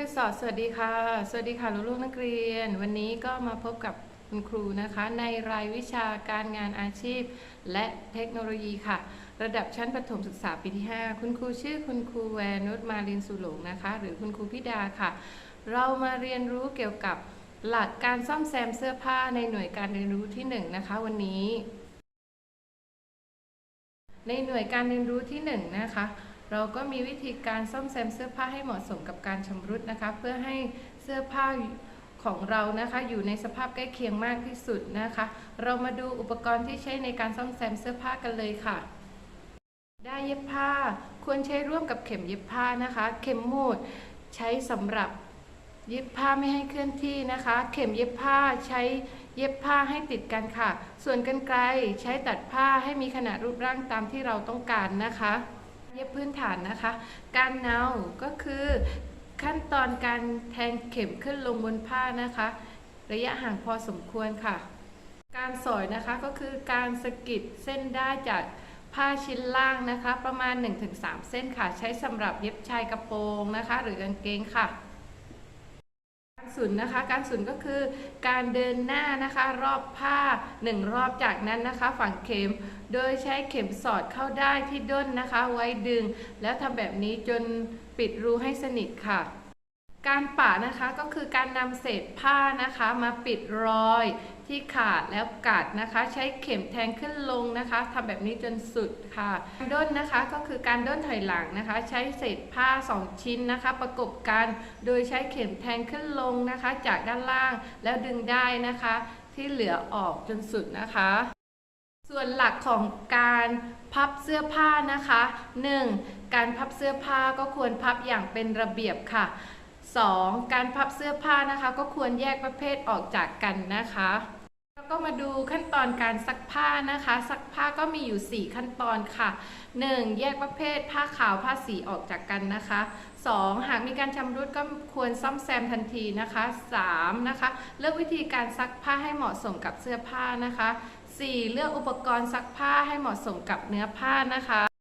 รีสอร์ทสวัสดีค่ะ สวัสดีค่ะลูกๆนักเรียน วันนี้ก็มาพบกับคุณครูนะคะในรายวิชาการงานอาชีพ และเทคโนโลยีค่ะ ระดับชั้นประถมศึกษาปีที่ 5 คุณครูชื่อคุณครูแวนุชมาลินสุหลงนะคะ หรือคุณครูพิดาค่ะ เรามาเรียนรู้เกี่ยวกับหลักการซ่อมแซมเสื้อผ้าในหน่วยการเรียนรู้ที่ 1 นะคะ วันนี้ ในหน่วยการเรียนรู้ที่ 1 นะคะ เราก็มีวิธีการซ่อมแซมเสื้อผ้าให้เหมาะสมกับการชำรุดนะคะ เพื่อให้เสื้อผ้าของเรานะคะอยู่ในสภาพใกล้เคียงมากที่สุดนะคะ เรามาดูอุปกรณ์ที่ใช้ในการซ่อมแซมเสื้อผ้ากันเลยค่ะ ได้เย็บผ้าควรใช้ร่วมกับเข็มเย็บผ้านะคะ เข็มหมุดใช้สำหรับเย็บผ้าไม่ให้เคลื่อนที่นะคะ เข็มเย็บผ้าใช้เย็บผ้าให้ติดกันค่ะ ส่วนกรรไกรใช้ตัดผ้าให้มีขนาดรูปร่างตามที่เราต้องการนะคะ เย็บพื้นฐานนะคะ การเนาก็คือขั้นตอนการแทงเข็มขึ้นลงบนผ้านะคะ ระยะห่างพอสมควรค่ะ การสอยนะคะก็คือการสกิดเส้นได้จากผ้าชิ้นล่างนะคะ ประมาณ 1-3 เส้นค่ะ ใช้สำหรับเย็บชายกระโปรงนะคะ หรือกางเกงค่ะ สุนนะคะ การสุนก็คือการเดินหน้านะคะรอบผ้า 1 รอบจากนั้นนะคะ ฝังเข็ม โดยใช้เข็มสอดเข้าได้ที่ด้นนะคะ ไว้ดึง แล้วทำแบบนี้จนปิดรูให้สนิทค่ะ การป่านะคะก็คือการนำเศษผ้านะคะมาปิดรอยที่ขาดแล้วกัดนะคะ ใช้เข็มแทงขึ้นลงนะคะทำแบบนี้จนสุดค่ะด้นนะคะก็คือการด้นถอยหลังนะคะ ใช้เศษผ้า 2 ชิ้นนะคะ ประกบกันโดยใช้เข็มแทงขึ้นลงนะคะ จากด้านล่างแล้วดึงได้นะคะ ที่เหลือออกจนสุดนะคะ ส่วนหลักของการพับเสื้อผ้านะคะ 1. การพับเสื้อผ้าก็ควรพับอย่างเป็นระเบียบค่ะ 2. การพับเสื้อผ้านะคะ ก็ควรแยกประเภทออกจากกันนะคะแล้วก็มาดูขั้นตอนการซักผ้านะคะ ซักผ้าก็มีอยู่ 4 ขั้นตอนค่ะ 1. แยกประเภทผ้าขาวผ้าสีออกจากกันนะคะ 2. หากมีการชำรุดก็ควรซ่อมแซมทันทีนะคะ 3. นะคะ เลือกวิธีการซักผ้าให้เหมาะสมกับเสื้อผ้านะคะ 4. เลือกอุปกรณ์ซักผ้าให้เหมาะสมกับเนื้อผ้านะคะ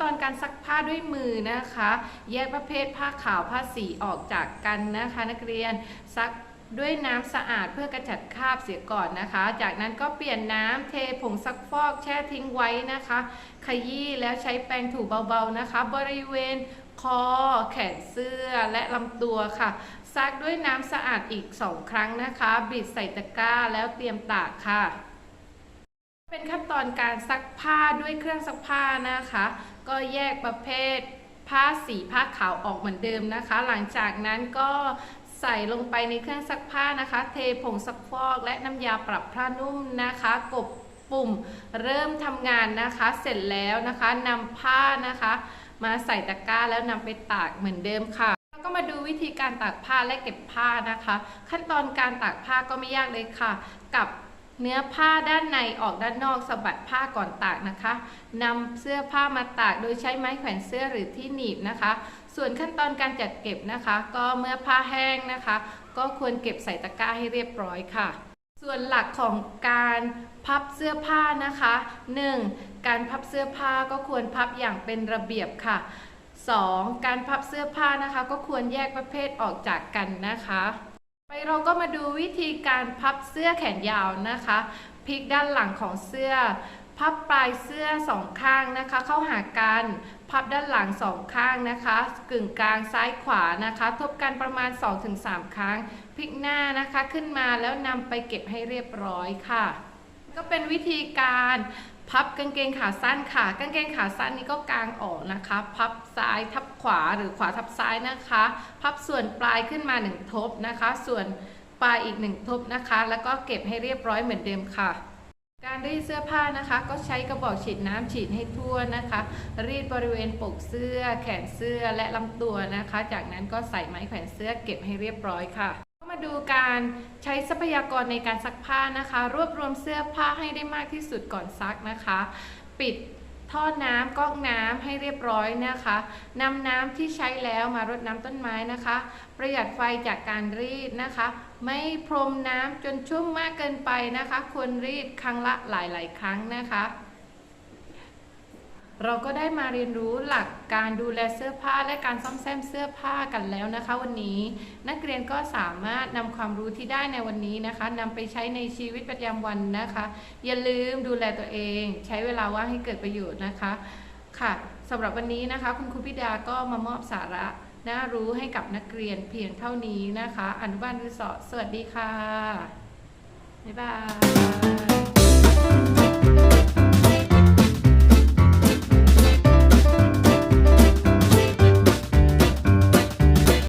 ตอนการซักผ้าด้วยมือนะคะ แยกประเภทผ้าขาวผ้าสีออกจากกันนะคะ นักเรียนซักด้วยน้ำสะอาดเพื่อกระจัดคราบเสียก่อนนะคะ จากนั้นก็เปลี่ยนน้ำเทผงซักฟอกแช่ทิ้งไว้นะคะ ขยี้แล้วใช้แปรงถูเบาๆนะคะ บริเวณคอ แขนเสื้อและลำตัวค่ะซักด้วยน้ำสะอาดอีก 2 ครั้งนะคะ บิดใส่ตะกร้าแล้วเตรียมตากค่ะ เป็นขั้นตอนการซักผ้าด้วยเครื่องซักผ้านะคะ ก็แยกประเภทผ้าสีผ้าขาวออกเหมือนเดิมนะคะ หลังจากนั้นก็ใส่ลงไปในเครื่องซักผ้านะคะ เทผงซักฟอกและน้ำยาปรับผ้านุ่มนะคะกดปุ่มเริ่มทำงานนะคะ เสร็จแล้วนะคะนำผ้านะคะ มาใส่ตะกร้าแล้วนำไปตากเหมือนเดิมค่ะแล้วก็มาดูวิธีการตากผ้าและเก็บผ้านะคะ ขั้นตอนการตากผ้าก็ไม่ยากเลยค่ะ กับ เนื้อผ้าด้านในออกด้านนอกสะบัดผ้าก่อนตากนะคะนำเสื้อผ้ามาตากโดยใช้ไม้แขวนเสื้อหรือที่หนีบนะคะ ส่วนขั้นตอนการจัดเก็บนะคะ ก็เมื่อผ้าแห้งนะคะ ก็ควรเก็บใส่ตะกร้าให้เรียบร้อยค่ะ ส่วนหลักของการพับเสื้อผ้านะคะ 1. การพับเสื้อผ้าก็ควรพับอย่างเป็นระเบียบค่ะ 2. การพับเสื้อผ้านะคะ ก็ควรแยกประเภทออกจากกันนะคะ ไปเราก็มาดูวิธีการพับเสื้อแขนยาวนะคะพลิกด้านหลังของเสื้อ พับปลายเสื้อสองข้างนะคะ เข้าหากันพับด้านหลังสองข้างนะคะ กึ่งกลางซ้ายขวานะคะ ทบกันประมาณ 2-3 ครั้งพลิกหน้านะคะขึ้นมาแล้วนำไปเก็บให้เรียบร้อยค่ะ ก็เป็นวิธีการ พับกางเกงขาสั้นค่ะ กางเกงขาสั้นนี้ก็กางออกนะคะ พับซ้ายทับขวาหรือขวาทับซ้ายนะคะ พับส่วนปลายขึ้นมาหนึ่งทบนะคะ ส่วนปลายอีกหนึ่งทบนะคะ แล้วก็เก็บให้เรียบร้อยเหมือนเดิมค่ะ การรีดเสื้อผ้านะคะ ก็ใช้กระบอกฉีดน้ำฉีดให้ทั่วนะคะ รีดบริเวณปกเสื้อ แขนเสื้อและลำตัวนะคะ จากนั้นก็ใส่ไม้แขวนเสื้อเก็บให้เรียบร้อยค่ะ มาดูการใช้ทรัพยากรในการซักผ้านะคะ รวบรวมเสื้อผ้าให้ได้มากที่สุดก่อนซักนะคะ ปิดท่อน้ำก๊อกน้ำให้เรียบร้อยนะคะนำน้ำที่ใช้แล้วมารดน้ำต้นไม้นะคะ ประหยัดไฟจากการรีดนะคะ ไม่พรมน้ำจนชุ่มมากเกินไปนะคะ ควรรีดครั้งละหลาย ๆ ครั้งนะคะ เราก็ได้มาเรียนรู้หลักการดูแลเสื้อผ้าและการซ่อมแซมเสื้อผ้ากันแล้วนะคะ วันนี้ นักเรียนก็สามารถนำความรู้ที่ได้ในวันนี้นะคะนำไปใช้ในชีวิตประจำวันนะคะ อย่าลืมดูแลตัวเอง ใช้เวลาว่างให้เกิดประโยชน์นะคะ ค่ะสำหรับวันนี้นะคะ คุณครูพิดาก็มามอบสาระน่ารู้ให้กับนักเรียนเพียงเท่านี้นะคะ อนุบาลรีสอร์ทสวัสดีค่ะบ๊ายบาย